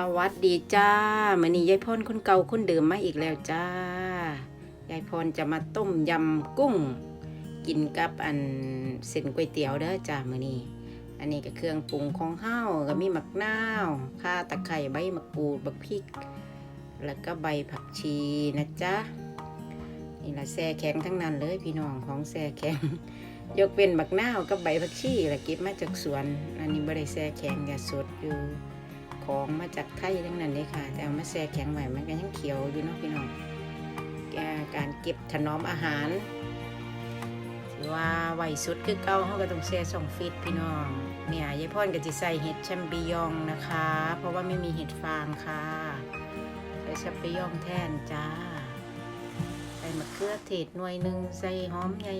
สวัสดีจ้ามื่อนี้ยายพรคนเก่าคนเดิมมาอีกแล้วจ้ายายพรจะมาต้มยำกุ้ง กินกับอันเส้นก๋วยเตี๋ยวเด้อจ้ามื่อนี้อันนี้ก็เครื่องปรุงของเฮาก็มีหมักนาวข่าตะไคร้ใบมะกรูดบักพริก แล้วก็ใบผักชีนะจ๊ะนี่ละแซ่แข็งทั้งนั้นเลยพี่น้องของแซ่แข็งยกเป็นบักนาวกับใบผักชีละเก็บมาจากสวน อันนี้บ่ได้แซ่แข็งอย่าสดอยู่ ของมาจากไทยทั้งนั้นเลยค่ะ แต่เอามาแช่แข็งไว้มันก็ยังเขียวอยู่เนาะพี่น้องการเก็บถนอมอาหารถือว่าไหวสุดคือเก่าเขาก็ต้องแช่ส่องฟิตพี่น้องเนี่ยยายพ่อนก็จะใส่เห็ดแชมปิญองนะคะ เพราะว่าไม่มีเห็ดฟางค่ะใส่แชมปิญองแทนจ้าใส่มะเขือเทศหน่วยหนึ่งใส่หอมใหญ่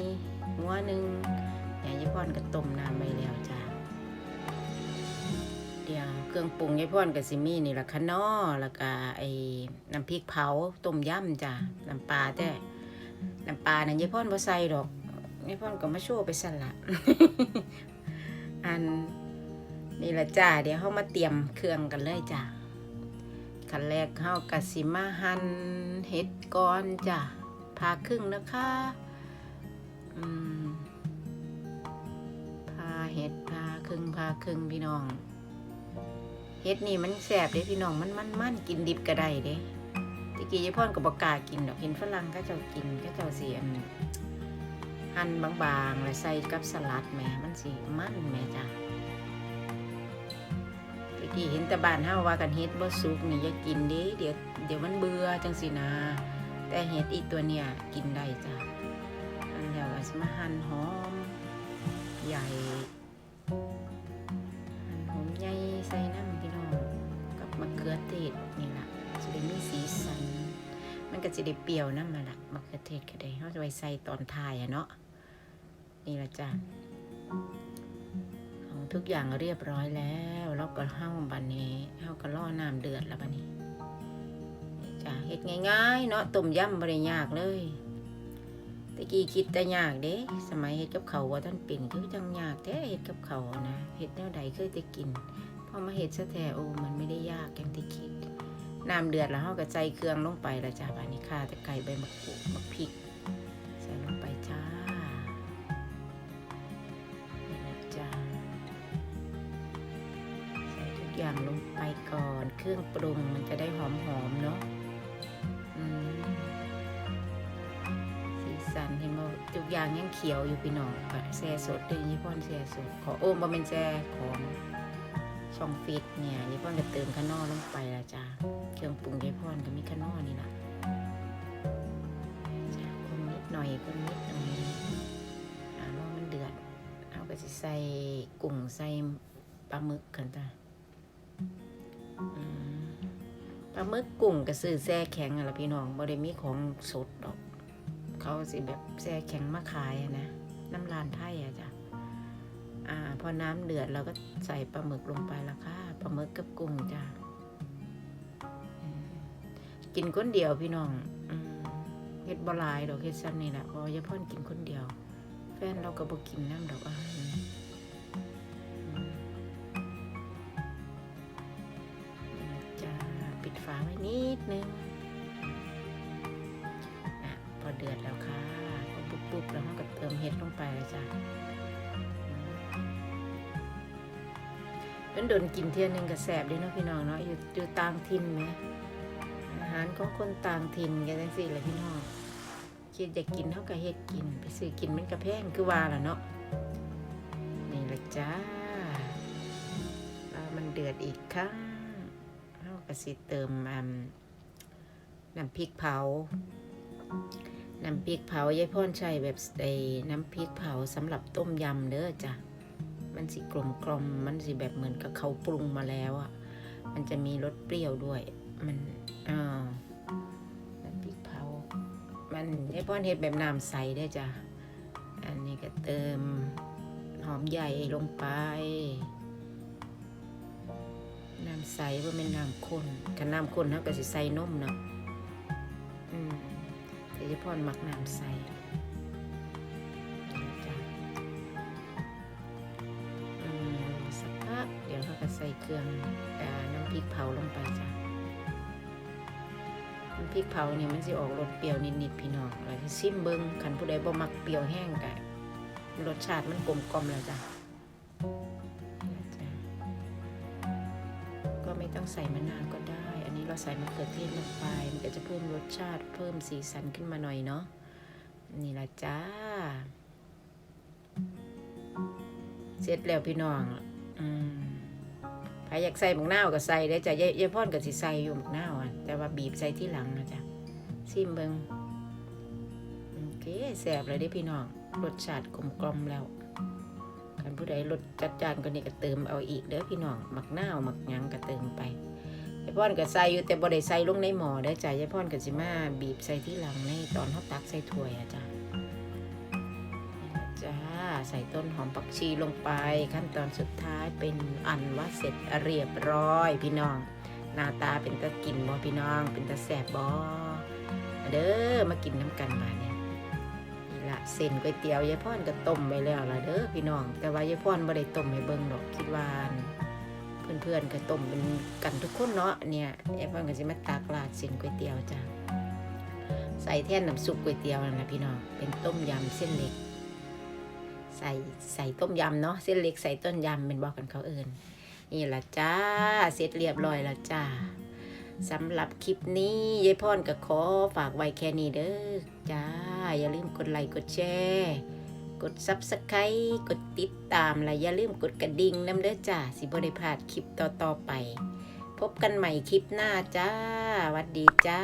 หัวหนึ่งเนี่ยยายพ่อนก็ต้มน้ำไปแล้วจ้า เดียวเครื่องปรุงยายพ่อนกับซิมี่นี่ละคะนอแล้วก็ไอ้น้ำพริกเผาต้มยำจ้ะน้ำปลาแต่น้ำปลานี่ยยายพ่อนบ่ใส่ดอกยายพ่อนก็มาโชว์ไปสั่นละอันนี่ละจ้าเดี๋ยวเขามาเตรียมเครื่องกันเลยจ้ะขั้นแรกเขากะสิมาหั่นเห็ดก่อนจ้ะพาครึ่งนะคะอืมพาเห็ดพาครึ่งพาครึ่งพี่น้อง เฮ็ดนี่มันแสบเด้พี่น้องมันมันมันกินดิบก็ได้เด้ตะกี้ยายพ่อนก็บอกกากินดอกเห็นฝรั่งก็เจ้ากินก็เจ้าสีอันหั่นบางๆแล้วใส่กับสลัดแหมมันสีมันแหมจ้ะตะกี้เห็นต่บ้านเฮาว่ากันเฮ็ดบ่สุกนี่อย่ากินเด้เดี๋ยวเดี๋ยวมันเบื่อจังสินะ แต่เฮ็ดอีตัวเนี้ยกินได้จ้ะอันเดียวสมาหั่นหอมใหญ่หั่นหอมใหญ่ใส่ ขือเทศนี่ล่ะจะได้มีสีสัน มันก็จะได้เปรี้ยวน้ำมาละมะเขือเทศก็ได้เขาจะไปใส่ตอนทายอะเนาะนี่ละจ้ะของทุกอย่างเรียบร้อยแล้วแล้วก็เฮ้าบันนี้เฮ้าก็ล่อน้ำเดือดแล้วบันนี้นี่จ้ะเฮ็ดง่ายๆ เนาะต้มยำบริยากเลยตะกี้คิดแต่ยากเด้ สมัยเฮ็ดกับเขาว่าท่านเป็นคือจังยากแท้เฮ็ดกับเขานะเฮ็ดแนวใดเคยแต่กิน พอมาเฮ็ดซะแท้โอ้มันไม่ได้ยากอย่างที่คิดน้ำเดือดแล้วเราก็ใส่เครื่องลงไปแล้วจ้าบานี้ข่าตะไคร้ใบมะกรูดมะพริกใส่ลงไปจ้านี่นะจ้าใส่ทุกอย่างลงไปก่อน เครื่องปรุงมันจะได้หอมๆเนาะสีสันเห็นว่าทุกอย่างยังเขียวอยู่พี่น้องแซ่สดด้วยยี่ป้อนแซ่สดขอโอ้มบ่เป็นแซ่ของ ช่องฟิตเนี่ยยี่ป้อนก็เติมข้างนอกลงไปล้วจ้าเครื่องปรุงยายพรก็มีขนอนี่นะจ้ะคนนิดหน่อยคนนิดหน่อยอ่ารอมันเดือดเอาก็จะใส่กุ้งใส่ปลาหมึกกันจ้ะอืมปลาหมึกกุ้งก็ซื้อแช่แข็งอะไรพี่น้องบ่ได้มีของสดดอก เขาสิแบบแช่แข็งมาขายนะ น้ำลานไทยอะจ้ะ อ่าพอน้ำเดือดเราก็ใส่ปลาหมึกลงไปละค่ะปลาหมึกกับกุ้งจ้ะกินคนเดียวพี่น้องอเฮ็ดบลายดอกเฮ็ดซ้ำนี่แหละพราะว่ายาพ่อนกินคนเดียว แฟนเราก็บ่กินน้ำดอกอาหารจะจ้าปิดฝาไว้นิดนึงอะพอเดือดแล้วค่ะพอปุ๊บๆแล้วเราก็เติมเห็ดลงไปเลยจ้า เป็นโดนกินเที่ยหนึ่งก็แสบเด้วยเนาะพี่น้องเนาะอยู่อยู่ต่างถิ่นไหมอาหารของคนต่างถิ่นกันจังสี่แหละพี่น้องคิดอยากกินเท่ากับเฮ็ดกิน ไปซื้อกินมันกระแพงคือว่าล่ะเนาะนี่แหละจ้าว่ามันเดือดอีกครั้งเท่ากับสิเติมอืมน้ำพริกเผาน้ำพริกเผายายพ่อนใช้แบบไอ้น้ำพริกเผาสำหรับต้มยำเด้อจ้ะ มันสิกลมกลมๆมันสิแบบเหมือนกับเขาปรุงมาแล้วอะ มันจะมีรสเปรี้ยวด้วย มันอ่าน้ำพริกเผา มันให้พ่อนเฮ็ดแบบน้ำใสได้จ้ะ อันนี้ก็เติมหอมใหญ่ลงไป น้ำใสว่าเป็นน้ำข้นถ้าน้ำข้นเขาก็สิใส่นมเนาะอืมแต่เฉพาะมักน้ำใส ก็ใส่เครื่องน้ำพริกเผาลงไปจ้ะน้ำพริกเผาเนี่ยมันสิออกรสเปรี้ยวนิดๆพี่น้องแล้วซิมเบิงคันผู้ใดบ่มักเปรี้ยวแห้งก็รสชาติมันกลมกล่อมแล้วจ้ะจ้ะก็ไม่ต้องใส่มะนาวก็ได้ อันนี้เราใส่มะเขือเทศลงไป มันก็จะเพิ่มรสชาติเพิ่มสีสันขึ้นมาหน่อยเนาะนี่ละจ้า เสร็จแล้วพี่น้อง อืม ครอยากใส่หมกนาก็ใส่ได้จ้ะยายยายพ่อนก็สิใส่อยู่หมกนาอะแต่ว่าบีบใส่ที่หลังนะจ๊ะซิมเบิงโอเคแซ่บเลยเด้พี่น้องรสชาติกลมกลมแล้วคันผู้ใดรสจัดจานก็นี่ก็เติมเอาอีกเด้อพี่น้องหมักนาหมักยังก็เติมไปยายพ่อนก็ใส่อยู่แต่บ่ได้ใส่ลงในหม้อเด้จ้ะยายพ่อนก็สิมาบีบใส่ที่หลังในตอนเฮาตักใส่ถ้วยอะจ้ะ จ้า ใส่ต้นหอมผักชีลงไป ขั้นตอนสุดท้ายเป็นอันว่าเสร็จเรียบร้อย พี่น้อง หน้าตาเป็นตะกินบ่พี่น้อง เป็นตะแสบบ่เด้อมากินน้ำกันมาเนี่ยนี่ละเส้นก๋วยเตี๋ยวยายพรก็ต้มไว้แล้วละเด้อพี่น้อง แต่ว่ายายพรบ่ได้ต้มให้เบิ่งดอกคิดว่าเพื่อนๆก็ต้มเป็นกันทุกคนเนาะเนี่ยยายพรก็สิมาตักราดเส้นก๋วยเตี๋ยวจ้ะใส่แท่นน้ำซุปก๋วยเตี๋ยวนั่นนะพี่น้อง เป็นต้มยำเส้นเล็ก ใส่ใส่ต้มยำเนาะเส้นเล็กใส่ต้นยำเป็นบอกกันเขาเอิญนี่ละจ้าเสร็จเรียบร้อยล้วจ้าสำหรับคลิปนี้ยายพรก็ขอฝากไว้แค่นี้เด้อจ้า อย่าลืมกดไลค์กดแชร์กด Subscribe กดติดตามและอย่าลืมกดกระดิ่งน้ำเด้อจ้าสิบ่ได้พลาดคลิปต่อ ๆ ไป พบกันใหม่คลิปหน้าจ้าวัดดีจ้า